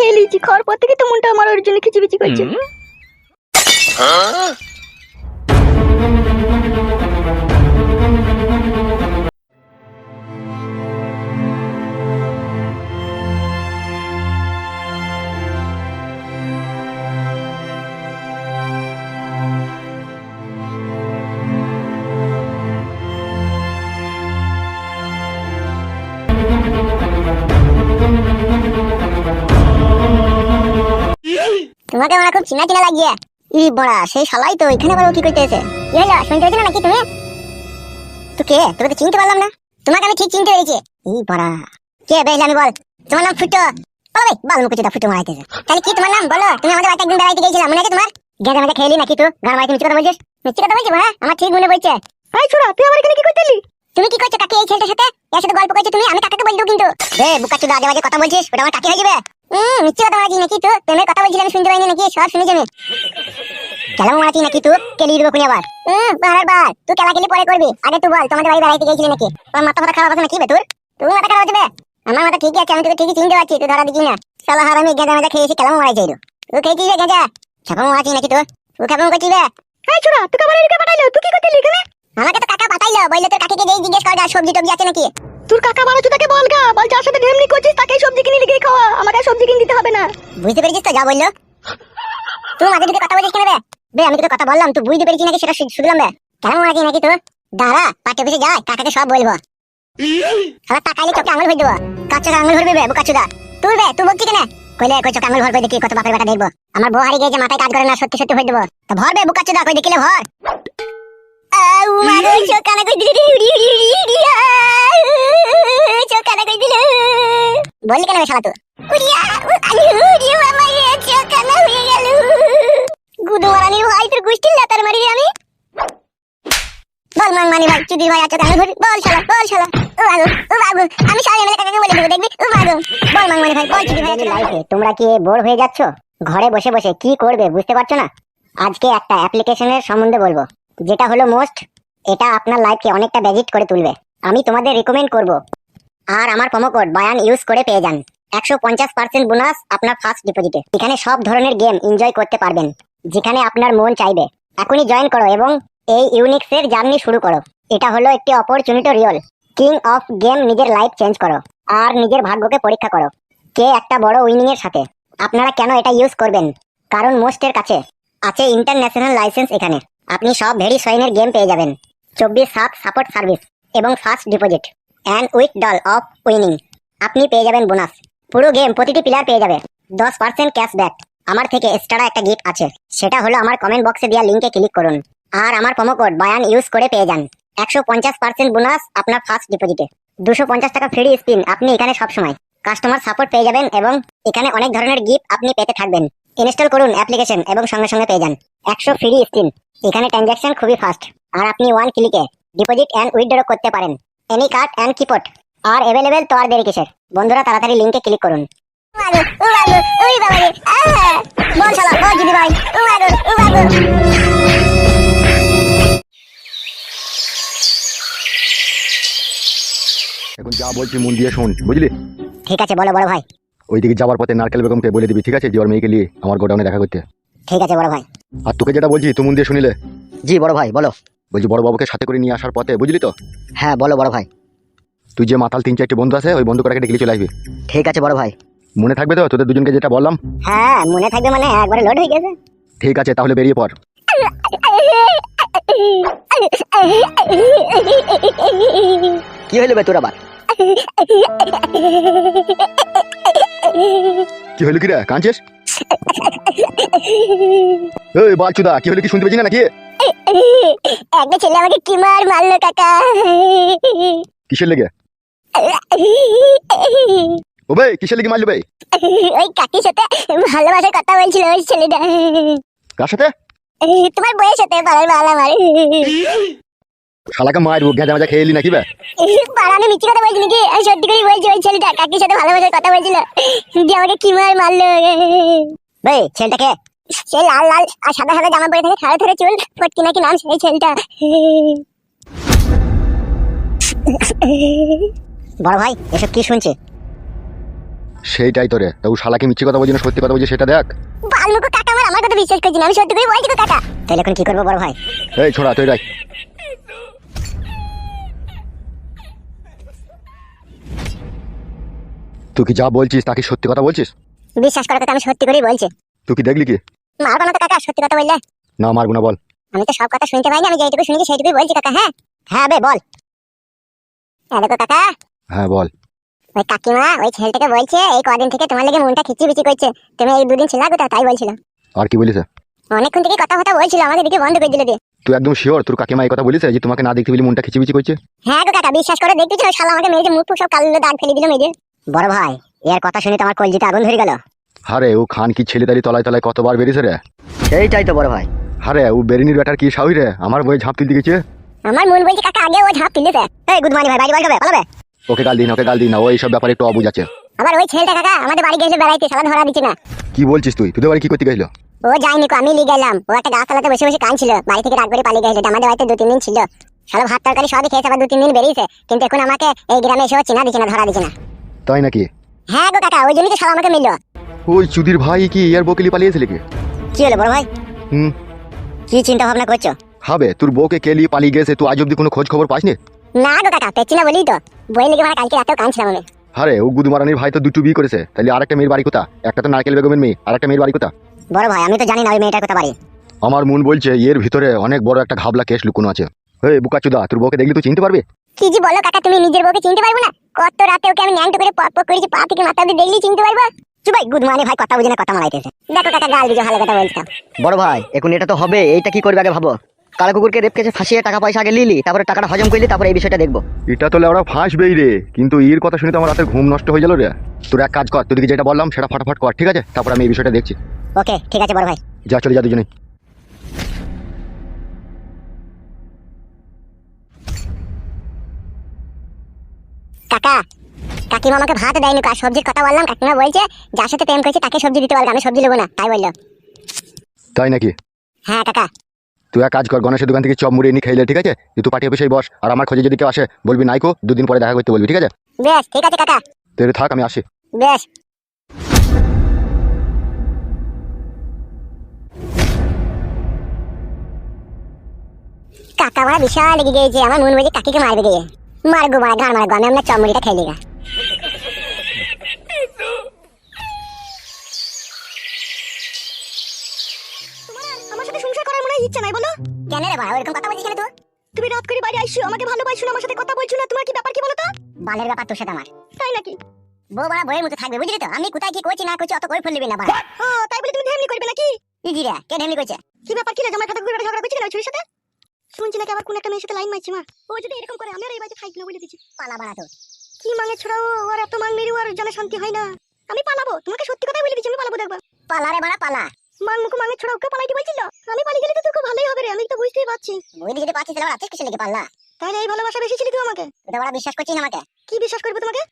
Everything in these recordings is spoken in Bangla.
খেয়ে নিয়েছি খাওয়ার পর থেকে তো মনটা আমার ওর জন্য খিচিবিচি করছে। তোমাকে চিনা চিনা লাগিয়ে। ই বড়া, সেই শালাই তো এখানে আবার কি করতে এসে হলো শুনতে পেয়েছ নাকি তুমি? তো কে? তোকে তো চিনতে পারলাম না। তোমাকে আমি ঠিক চিনতে পেরেছি। ই বড়া। কে বেশ আমি বল? তোমার নাম ফুটো। বলে বাল মুকুচিটা ফুটো মারাইতেছে। তাহলে কি তোমার নাম? বলো। তুমি আমাদের বাড়িতে একদিন বেড়াইতে গেছিলাম মনে আছে তোমার? গেঁজা মেজা খেলি নাকি তুই গান মারাইতে মিথ্যে কথা বলছিস? মিথ্যে কথা বলছিস হ্যাঁ আমার ঠিক মনে পড়ছে। আই ছোড়া, তুই আমার এখানে কি করতে এলি? তুমি কি করছ কাকে এই ছেলেটার সাথে? এর সাথে গল্প করছ তুমি? আমি কাকাকে বলব কিন্তু। রে বুকা চুদা আজে বাজে কথা বলছিস? ওটা আমার কাকে হয়ে যাবে? হুম মিথ্যে কথা মারাচ্ছিস নাকি তুই প্রেমের কথা বলছিলাম, আমি শুনতে পাইনি নাকি? সব শুনেছি আমি কেলাম মারাচ্ছিস নাকি তুই? কেলি দিব কোনি আবার। হুম বারার বার। তুই কেলা কেলি পরে করবি? আগে তুই বল, তোমাদের বাড়ি বেড়াইতে গেছিলি নাকি? তোর মাথা মাথা খারাপ আছে নাকি বে তোর? তুই মাথা খারাপ আছে আমার মাথা ঠিকই আছে, আমি তোকে ঠিকই চিনতে পারছি, তুই ধরা দিচ্ছিস না। সালা হারামি গেঁজা মেজা খেয়েছি কেলাম মারাইছিস তুই খেয়েছিস রে ছাপা মারাচ্ছিস নাকি তুই তুই কেমন করছিস বে? আই ছোড়া তোকে আমার এদিকে পাঠাইলো। তুই কি করতে এলি এখানে? আমাকে তো কাকা পাঠাইলো বলল তোর কাকিকে যেই জিজ্ঞেস কর সবজি টবজি আছে নাকি? তোর কাকা বারো তাকে বল গা বল যার সাথে ঢেমনি করছিস তাকে সবজি কিনে লিখে খাওয়া আমাকে সবজি কিনে দিতে হবে না। বুঝতে পেরেছিস তো যা বলল? তুই মাঝে ঢুকে কথা বলিস কেন বে? বে আমি তোকে কথা বললাম তুই বুঝতে পেরেছিস নাকি সেটা শুনলাম বে? কেমন আছিস নাকি তোর? দাঁড়া পাঠে অফিসে যায় কাকাকে সব বলব। সারা টাকাইলে চোখে আঙুল ভরে দেবো কার চোখে আঙুল ভরবি বে বুকাচুদা। তুই বে তুই বলছি কেন? কইলে কই চোখে আঙুল ভরবে দেখি কত বাপের বেটা দেখব। আমার বউ হারিয়ে গিয়েছে মাথায় কাজ করে না সত্যি সত্যি ভরে দেবো তা ভর বে বুকাচুদা কই দেখিলে ভর। আউ চোখ কানা কই দিলি উড়ি উড়ি উড়ি উড়ি চোখ কানা কই দিল। বললি কেন শালা তুই উড়িয়া উড়িয়া আমার চোখ কানা হয়ে গেল। গুদু ভাই তোর গুষ্টির লাতার মারি আমি। বল মাং ভাই চুদির ভাই আছো কেন ঘুরি বল শালা বল শালা। ও বাগু ও বাগু আমি সারা এমএলএ কাকাকে বলে দেবো দেখবি? ও বাগু বল মাং ভাই বল চুদির ভাই লাইফে তোমরা কি বোর হয়ে যাচ্ছ? ঘরে বসে বসে কি করবে বুঝতে পারছ না? আজকে একটা অ্যাপ্লিকেশনের সম্বন্ধে বলব। যেটা হলো মোস্ট, এটা আপনার লাইফকে অনেকটা ব্যাজিট করে তুলবে। আমি তোমাদের রেকমেন্ড করব। আর আমার কোড বায়ান ইউজ করে পেয়ে যান। একশো পঞ্চাশ পার্সেন্ট বোনাস আপনার ফার্স্ট ডিপোজিটে এখানে সব ধরনের গেম এনজয় করতে পারবেন, যেখানে আপনার মন চাইবে। এখনই জয়েন করো এবং এই ইউনিক্সের জার্নি শুরু করো। এটা হলো একটি opportunity real king of game নিজের লাইফ চেঞ্জ করো আর নিজের ভাগ্যকে পরীক্ষা করো। কে একটা বড় উইনিং এর সাথে। আপনারা কেন এটা ইউজ করবেন? কারণ মোস্টের কাছে আছে ইন্টারন্যাশনাল লাইসেন্স এখানে। আপনি সব ভেরি সয়েনের গেম পেয়ে যাবেন। চব্বিশ সাত সাপোর্ট সার্ভিস এবং first deposit. And with doll of winning. আপনি পেয়ে যাবেন বোনাস। পুরো গেম প্রতিটি প্লেয়ার পেয়ে যাবে। দশ পার্সেন্ট ক্যাশব্যাক। আমার থেকে এক্সট্রা একটা গিফট আছে। সেটা হলো আমার কমেন্ট বক্সে দেওয়া লিঙ্কে ক্লিক করুন। আর আমার প্রোমো কোড বায়ান ইউজ করে পেয়ে যান। একশো পঞ্চাশ পার্সেন্ট বোনাস আপনার ফার্স্ট ডিপোজিটে। দুশো পঞ্চাশ টাকা ফ্রি স্পিন আপনি এখানে সবসময়। কাস্টমার সাপোর্ট পেয়ে যাবেন এবং এখানে অনেক ধরনের গিফট আপনি পেতে থাকবেন। ইনস্টল করুন অ্যাপ্লিকেশন এবং সঙ্গে সঙ্গে পেয়ে যান। একশো ফ্রি স্পিন এখানে ট্রানজ্যাকশন খুবই ফাস্ট। আর আপনি ওয়ান ক্লিকে ডিপোজিট অ্যান্ড উইথড্র করতে পারেন। Any card and crypto are available তো আর দেরি কিসের? বন্ধুরা তাড়াতাড়ি লিঙ্কে ক্লিক করুন। বল বল এখন যা বলছি মন দিয়ে শোন বুঝলি? ঠিক আছে বলো বড় ভাই। ওইদিকে যাওয়ার পথে নারকেল বেগমকে বলে দিবি ঠিক আছে? যে ওর মেয়েকে নিয়ে আমার গোডাউনে দেখা করতে। ঠিক আছে বড় ভাই। আর তোকে যেটা বলছি তুই মন দিয়ে শুনিলে? জি বড় ভাই বলো। বলছি বড় বাবুকে সাথে করে নিয়ে আসার পথে বুঝলি তো? হ্যাঁ বলো বড় ভাই। তুই যে মাতাল তিন চারটি বন্ধু আছে ওই বন্ধু কটাকে ডেকে চলে আসবি। ঠিক আছে বড় ভাই। মনে থাকবে তো? তোদের দুজনকে যেটা বললাম। হ্যাঁ মনে থাকবে মানে একবারে লোড হয়ে গেছে। ঠিক আছে তাহলে বেরিয়ে পড়। কি হইল বে তোর আবার? কি হলো কি রে কাঁদছিস? এই বালচুদা কি হলো কি শুনতে পেয়েছি না নাকি? একটা ছেলে আমাকে কি মার মারলো কাকা? কিসের লেগে? ও ভাই কিসের লেগে মারলো ভাই? ওই কাকির সাথে ভালোবাসার কথা বলছিল ওই ছেলেটা। কার সাথে? তোমার বয়স হতে পারার মাল আমার। শালাকে মারবো গেঁজা মাজা খেয়ে এলি নাকি বে? মিথ্যে কথা বলছি নাকি? আমি সত্যি করে বলছি ওই ছেলেটা কাকির সাথে ভালোবাসার কথা বলছিল। যে আমাকে কি মার মারলো? বে ছেলেটাকে সে লাল লাল আর সাদা সাদা জামা পরে থাকে খাড়ে ধরে চুল ফটকি নাকি নাম সেই ছেলেটা। বড় ভাই এসব কি শুনছে? সেইটাই তোরে তা ও শালাকে মিথ্যে কথা বলছি না সত্যি কথা বলছি সেটা দেখ। বালমুকু কাকা আমার আমার কথা বিশ্বাস করছি না আমি সত্যি করে বলছি তো কাকা। তাহলে এখন কি করব বড় ভাই? এই ছোড়া তুই রাখ। তুই কি যা বলছিস তাকে সত্যি কথা বলছিস? বিশ্বাস করো কাকা আমি সত্যি করেই বলছি। তুই কি দেখলি কি? মারবো না তো কাকা সত্যি কথা বললে। না মারবো না বল। আমি তো সব কথা শুনতে পাইনি আমি যেটুকু শুনেছি সেইটুকুই বলছি কাকা হ্যাঁ? হ্যাঁ বে বল। হ্যাঁ দেখো কাকা। হ্যাঁ বল। ওই কাকিমা ওই ছেলেটাকে বলছে এই কদিন থেকে তোমার লেগে মনটা খিচি বিচি করছে। তুমি এই দুদিন ছিল কোথাও তাই বলছিল। আর কি বলিস অনেকক্ষণ থেকে কথা কথা বলছিল আমাকে দিকে বন্ধ করে দিল দিয়ে। তুই একদম শিওর তোর কাকিমা এই কথা বলিস যে তোমাকে না দেখতে পেলে মনটা খিচিবিচি করছে? হ্যাঁ গো কাকা বিশ্বাস করে দেখতেছি ওই শালা আমাকে মেরেছে মুখ ফুক সব কালো দাগ ফেলে দিল মেরে বড় ভাই এর কথা শুনে তো আমার কলজিতে আগুন ধরে গেল। হারে ও খান কি ছেলে তারি তলায় তলায় কতবার বেরিয়েছে রে? সেইটাই তো বড় ভাই। হারে ও বেরিনির ব্যাটার কি সাহই রে? আমার বই ঝাঁপ তুলতে গেছে? আমার মন বলছে কাকা আগে ও ঝাঁপ তুলেছে। এই গুড মর্নিং ভাই বাড়ি বলবে পালাবে ওকে গাল দিন ওকে গাল দিন না ও এইসব ব্যাপারে একটু অবুঝ আছে। আবার ওই ছেলেটা কাকা আমাদের বাড়ি গেছিল বেড়াইতে শালা ধরা দিচ্ছে না। কি বলছিস তুই? তোদের বাড়ি কি করতে গেছিল? ও যায়নি কো আমি লিয়ে গেলাম। ও একটা গাছতলাতে বসে বসে কাঁদছিল বাড়ি থেকে রাগ করে পালিয়ে গেছিল আমাদের বাড়িতে দু তিন দিন ছিল। শালা ভাত তরকারি সবই খেয়েছে আবার দু তিন দিন বেরিয়েছে কিন্তু এখন আমাকে এই গ্রামে এসেও চিনা দিচ্ছে না ধরা দিচ্ছে না। তাই নাকি? হ্যাঁ গো কাকা ওই জন্যই তো শালা আমাকে মিললো ওই চুদির ভাই কি ইয়ার বকেলি পালিয়েছিল কি কি হলো বড় ভাই? হুম। কি চিন্তা ভাবনা করছ? হবে তোর বউকে কেলি পালিয়ে গেছে তুই আজ অব্দি কোনো খোঁজ খবর পাসনি? না গো কাকা পেচ্ছি না বলি তো। বই লেগে মানে কালকে রাতেও কাঁদছিলাম আমি। আরে ও গুদমারানির ভাই তো দুটো বিয়ে করেছে তাহলে আরেকটা মেয়ের বাড়ি কোথা একটা তো নারকেল বেগমের মেয়ে আর একটা মেয়ের বাড়ি কোথা বড় ভাই আমি তো জানি না ওই মেয়েটার কথা বাড়ি। আমার মন বলছে এর ভিতরে অনেক বড় একটা ঘাবলা কেস লুকোনো আছে। হে বুকাচুদা তোর বউকে দেখলি তুই চিনতে পারবি? কি জি বলো কাকা তুমি নিজের বউকে চিনতে পারব না? কত রাতে ওকে আমি ন্যাংটো করে পক করেছি পা থেকে মাথা অব্দি দেখলি চিনতে পারব? চুপ ভাই গুড মর্নিং ভাই কথা বুঝে না কথা মারাইতেছে দেখো কাকা গাল দিকে ভালো কথা বলছিলাম বড় ভাই এখন এটা তো হবে এইটা কি করবে আগে ভাবো। কালা কুকুরকে রেপ কেছে ফাঁসিয়ে টাকা পয়সা আগে লিলি তারপরে টাকাটা হজম করলি তারপরে এই বিষয়টা দেখব। এটা তো ওরা ফাঁসবেই রে কিন্তু এর কথা শুনে তো আমার রাতের ঘুম নষ্ট হয়ে গেল রে। তোর এক কাজ কর তোদেরকে যেটা বললাম সেটা ফটাফট কর ঠিক আছে? তারপর আমি এই বিষয়টা দেখছি। ওকে ঠিক আছে বড় ভাই। যা চলে যা দুজনে কাকা কাকিমা আমাকে ভাত দেয়নি কার সবজির কথা বললাম কাকিমা বলছে যার সাথে প্রেম করেছে তাকে সবজি দিতে পারবে আমি সবজি নেব না তাই বলল। তাই নাকি? হ্যাঁ কাকা। তুই এক কাজ কর গণেশের দোকান থেকে চপ মুড়ি এনে খাইলে ঠিক আছে? তুই পার্টি অফিসেই বস আর আমার খোঁজে যদি কেউ আসে বলবি নাইকো দুদিন পরে দেখা করতে বলবি ঠিক আছে? বেশ ঠিক আছে কাকা। তুই থাক আমি আসি। বেশ। কাকা মারা বিশাল লেগে গিয়েছে আমার মন বলছে কাকিকে মারবে গিয়ে। মারা ঘাড় মারগো আমি আমরা চমড়িটা খেয়ে গা আমার সাথে সংসার করার মনে ইচ্ছা নাই বলো? কেন রে বাড়া ওরকম কথা বলছিস কেন তুই? তুমি রাত করে বাড়ি আইসো আমাকে ভালোবাসো না আমার সাথে কথা বলছো না তোমার কি ব্যাপার কি বলো তো? বালের ব্যাপার তোর সাথে আমার। তাই নাকি? বউ বাড়া বইয়ের মতো থাকবে বুঝলি তো? আমি কোথায় কি করছি না করছি অত করে ফেলবি না বাড়া। ও তাই বলে তুমি করবে নাকি? কে ঢেমনি করছে? কি ব্যাপার কি রে জামাই খাতা ঘুরে ঝগড়া করছিস না ওই ছুরির সাথে? শুনছি নাকি আবার কোন একটা মেয়ের সাথে লাইন মারছি মা। ও যদি এরকম করে আমি আর এই বাড়িতে থাকব না বলে দিচ্ছি। পালা বাড়া তো। কি মাঙে ছড়াও ওর এত মাং মেরি ওর জানে শান্তি হয় না। আমি পালাবো তোমাকে সত্যি কথাই বলে দিচ্ছি আমি পালাবো দেখবা। পালা রে বাড়া পালা। মাং মুখ মাঙে ছড়াও কে পালাইতে বলছিল? আমি পালিয়ে গেলে তো তোকে ভালোই হবে রে আমি তো বুঝতেই পারছি। বই যদি পাচ্ছিস তাহলে আছিস কিছু লেগে পাল্লা? তাহলে এই ভালোবাসা বেশি ছিল তুই আমাকে? তো বাড়া বিশ্বাস করছিস না আমাকে? কি বিশ্বাস করবে তোমাকে?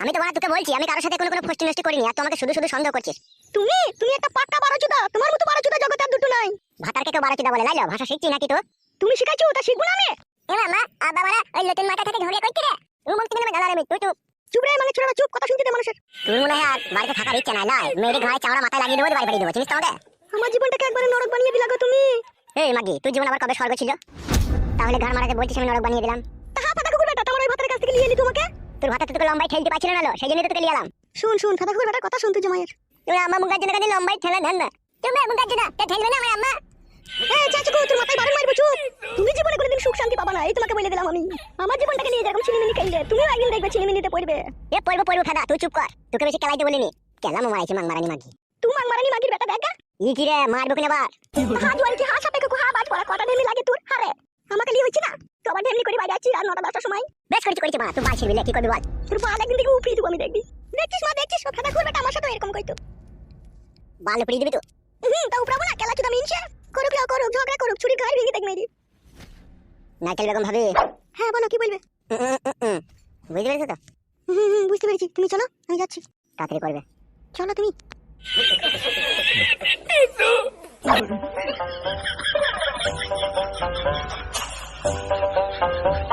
আমি তো বাড়া তোকে বলছি আমি কারোর সাথে কোনো কোনো ফষ্টি নষ্টি করিনি আর তুই আমাকে শুধু শুধু সন্দেহ করছিস। তুমি? তুমি একটা পাক্কা বারোচোদা তোমার মতো বারোচোদা জগতে আর দুটো নাই। ভাতারকে কেউ বারো চিদা বলে লাইলো ভাষা শিখছি নাকি তো তুমি শিখাইছো তা শিখব না আমি। এ মামা আব্বা বাড়া ওই নতুন মাথা থেকে ঝরিয়ে করছি রে। তুই মুক্তি নেবে গালারে তুই চুপ। চুপ রে মাঙে ছড়া চুপ কথা শুনতে দে মানুষের। তুই মনে হয় আর বাড়িতে থাকার ইচ্ছা নাই লাই মেয়ের ঘাড়ে চামড়া মাথায় লাগিয়ে দেবো দিয়ে বাড়ি দেবো চিনিস তো আমার জীবনটাকে একবারে নরক বানিয়ে দিলা গো তুমি। এই মাগি তুই জীবন আবার কবে স্বর্গ ছিল? তাহলে ঘর মারাতে বলছিস আমি নরক বানিয়ে দিলাম। তাহা পাতা কুকুর বেটা তোমার ওই ভাতের কাছ থেকে নিয়ে এলি তোমাকে? তোর ভাতা তোকে লম্বাই ঠেলতে পারছিল না লো, সেই জন্য তোকে নিয়ে এলাম। শুন শুন ফাদা কুকুর বেটার কথা শুন তুই জামাইয়ের তুই আমার মুখার জন্য কাছে লম্বাই ঠেলা দেন না। তুমি মুখার জন্য তে ঠেলবে না আমার আম্মা? এই চাচু তোর মাথায় বারণ মারবো চুপ। তুমি জীবনে কোনোদিন সুখ শান্তি পাবা না এই তোমাকে বলে দিলাম আমি। আমার জীবনটাকে নিয়ে যেরকম ছিনিমিনি খাইলে তুমিও একদিন দেখবে ছিনিমিনিতে পড়বে। এ পড়ব পড়ব ফাদা তুই চুপ কর। তোকে বেশি খেলাইতে বলিনি। কেলাম মারাইছি মাং মারানি মাগি। তুই মাং মারানি মাগির বেটা দেখা ই কি রে মারবো কিনা বার হা জোয়াল কি হা সাপে কুকু হা বাজ পড়া কটা ঢেমি লাগে তোর? হারে। আমাকে লিয়ে হচ্ছে না? তো আবার ঢেমনি করে বাইরে আছি আর নটা দশটার সময়। বেশ করেছি করেছি মা তুই বাল ছিড়বি লে, কি করবি বল? তোর বাল একদিন থেকে উপড়িয়ে দেবো আমি দেখবি। দেখছিস মা দেখছিস? ফাদা কুকুর আমার সাথে এরকম কইতো বাল উপড়িয়ে দিবি তো? হুম তা উপড়াবো না পেরেক মেরি নাইকেল বেগম ভাবি? হ্যাঁ বলো কি বলবে? বুঝতে পেরেছ তো? বুঝতে পেরেছি। তুমি চলো আমি যাচ্ছি। তাড়াতাড়ি করবে। চলো তুমি। Thank you.